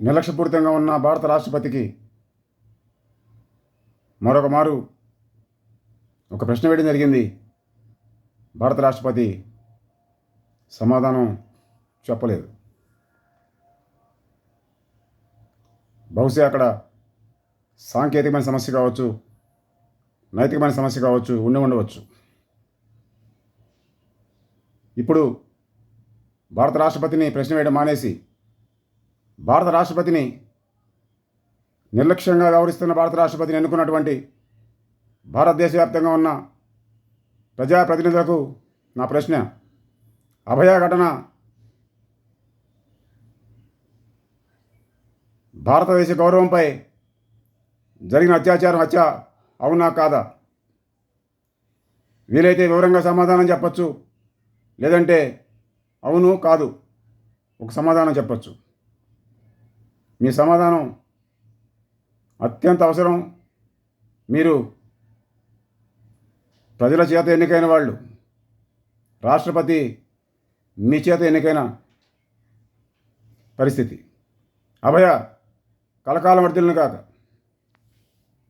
నిర్లక్ష్యపూరితంగా ఉన్న భారత రాష్ట్రపతికి మరొక మారు ఒక ప్రశ్న వేయడం జరిగింది. భారత రాష్ట్రపతి సమాధానం చెప్పలేదు. బహుశా అక్కడ సాంకేతికమైన సమస్య కావచ్చు నైతికమైన సమస్య కావచ్చు ఉండి ఉండవచ్చు. ఇప్పుడు భారత రాష్ట్రపతిని ప్రశ్న వేయడం మానేసి భారత రాష్ట్రపతిని నిర్లక్ష్యంగా వ్యవహరిస్తున్న భారత రాష్ట్రపతిని ఎన్నుకున్నటువంటి భారతదేశ వ్యాప్తంగా ఉన్న ప్రజాప్రతినిధులకు నా ప్రశ్న. అభయ ఘటన భారతదేశ గౌరవంపై జరిగిన అత్యాచారం హత్య అవునా కాదా? వీలైతే వివరంగా సమాధానం చెప్పచ్చు. లేదంటే అవును కాదు. ఒక సమాధానం చెప్పచ్చు. మీ సమాధానం అత్యంత అవసరం. మీరు ప్రజల చేత ఎన్నికైన వాళ్ళు రాష్ట్రపతి మీ చేత ఎన్నికైన పరిస్థితి. అభయ కలకాలం వర్ధిల్లును కాక